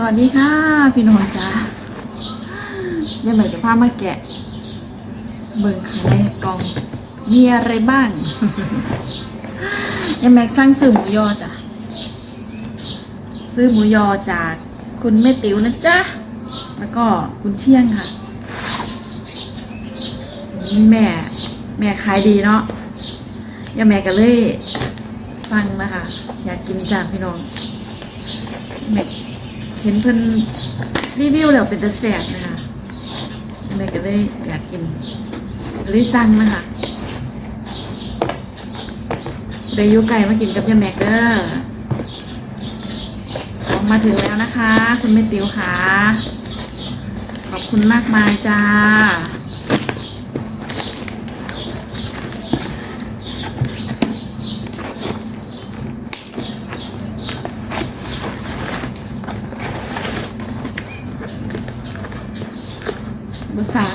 สวัสดีค่ะพี่น้องจ้ายังเหมือนกับผ้ามาแกะ เบิ่งข้างในกล่องมีอะไรบ้างยังแม็กสร้างซื้อหมูยอจ้ะซื้อหมูยอจากคุณแม่ติ๋วนะจ๊ะแล้วก็คุณเชี่ยงค่ะแม่แม่ขายดีเนาะยังแม่ก็เลยสั่งนะคะ อยากกินจากพี่น้องแม่ เห็นเพิ่นรีวิวแล้วเป็นตะแสบนะคะแม่ก็เลยอยากกินเลยสั่งนะคะเดยุไก่มากินกับยาแม็กเดอร์มาถึงแล้วนะคะ คุณแม่ติ๋วค่ะ ขอบคุณมากมายจ้า บุษาง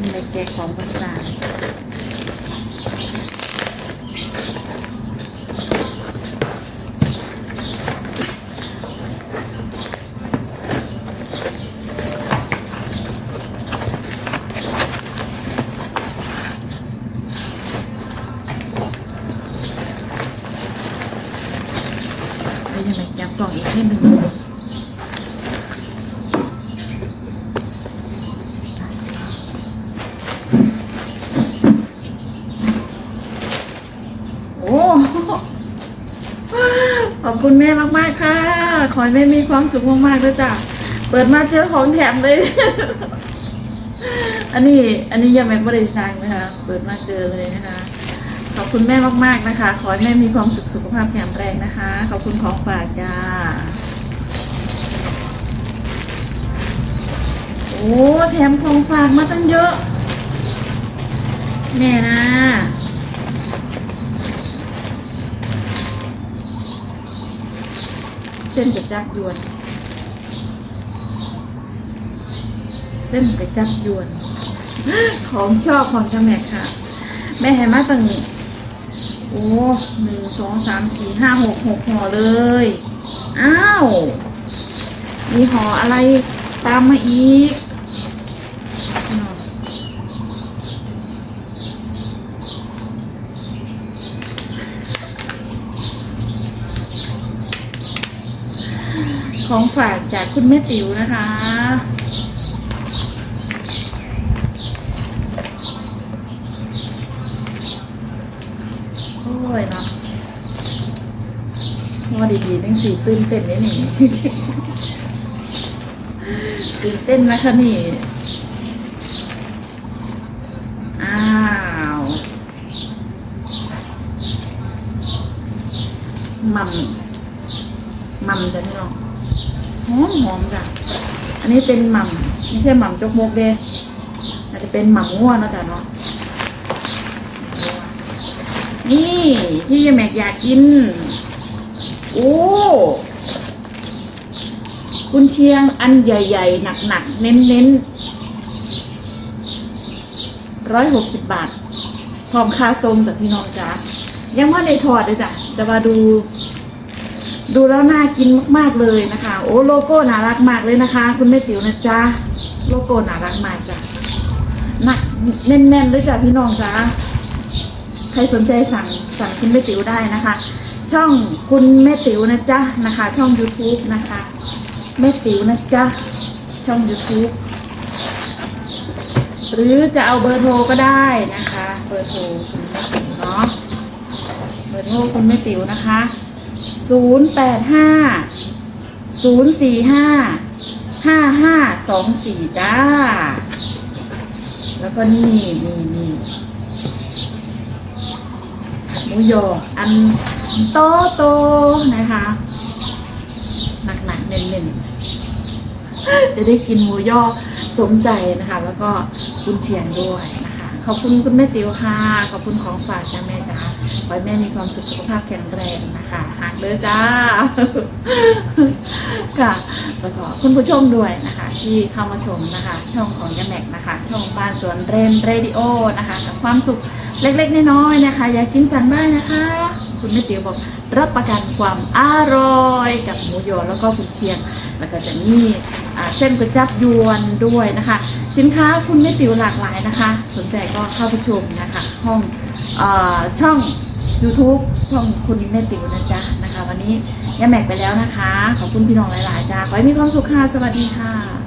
มีอะไรแกะของบุษาง แล้วยังไงแกะกล่องอีกนิดหนึ่งโอ้ขอบคุณแม่มากๆค่ะ ขอให้แม่มีความสุขมากๆด้วยจ้ะเปิดมาเจอของแถมเลย อันนี้ อันนี้ยังแม่ไม่ได้สั่งนะคะ เปิดมาเจอเลยนะคะ ขอบคุณแม่มากๆนะคะ ขอให้แม่มีความสุขสุขภาพแข็งแรงนะคะ ขอบคุณของฝากจ้าโอ้แถมของฝากมาตั้งเยอะแม่นะเส้นกระจับยวน เส้นกระจับยวน ของชอบของจะแม่ค่ะ แม่ให้มาตั้งโอ้หนึ่งสองสามสี่ห้าหกหกห่อเลย อ้าว มีห่ออะไรตามมาอีกของฝากจากคุณแม่ติ๋วนะคะ โอยนะว่าดีๆตั้งสี่ตื่นเต้นได้หนิตื่นเต้นนะคะนี่อ้าวหมัมหมัมจ้ะพี่น้องหอมหอมจ้ะอันนี้เป็นหมัมไม่ใช่หมัมจกมกเด้อาจจะเป็นหมัมง่วเนาะจ้ะเนาะ นี่ที่แม็กอยากกิน โอ้กุนเชียงอันใหญ่ๆ หนักๆ เน้นๆร้อยหกสิบบาทพร้อมคาทรงจากพี่น้องจ้ายังว่าในถอดเลยจ้ะแต่ว่าดู ดูแล้วน่ากินมากๆเลยนะคะ โอ้โลโก้น่ารักมากเลยนะคะ คุณแม่ติ๋วนะจ๊ะโลโก้น่ารักมากจ้ะหนักแน่นๆเลยจ้ะพี่น้องจ้า ครสนใจสั่งสั่งคุณแม่ติ๋วได้นะคะ ช่องคุณแม่ติ๋วนะจ๊ะนะคะ ช่อง YouTube นะคะแม่ติ๋วนะจ๊ะช่อง YouTube หรือจะเอาเบอร์โทรก็ได้นะคะ เบอร์โทรคุณแม่ติ๋วเนาะเบอร์โทรคุณแม่ติ๋วนะคะ 0 8 5 0 4 5 5 5 2 4 จ้า แล้วก็นี่นี่นี่ มูยออันโตโตนะคะหนักๆเน้นๆจะได้กินหมูยอสมใจนะคะ แล้วก็กุนเชียงด้วยนะคะ ขอบคุณคุณแม่ติ๋วค่ะ ขอบคุณของฝากจ้าแม่จ้าขอให้แม่มีความสุขสุขภาพแข็งแรงนะคะหักเลยจ้าค่ะแล้วก็คุณผู้ชมด้วยนะคะ ที่เข้ามาชมนะคะ ช่องของยาแม็กนะคะ ช่องบ้านสวนเรนเรดิโอนะคะกับความสุข เล็กๆน้อยๆนะคะ อยากกินสั่งได้นะคะ คุณแม่ติ๋วบอกรับประกันความอร่อยกับหมูยอแล้วก็กุนเชียง แล้วก็จะมีเส้นก๋วยจับยวนด้วยนะคะ สินค้าคุณแม่ติ๋วหลากหลายนะคะ สนใจก็เข้าไปชมนะคะ ห้องอช่อง YouTube ช่องคุณแม่ติ๋วนะจ๊ะนะคะ วันนี้ย่าแม็กไปแล้วนะคะ ขอบคุณพี่น้องหลาย ๆ จ้าขอให้มีความสุขค่ะ สวัสดีค่ะ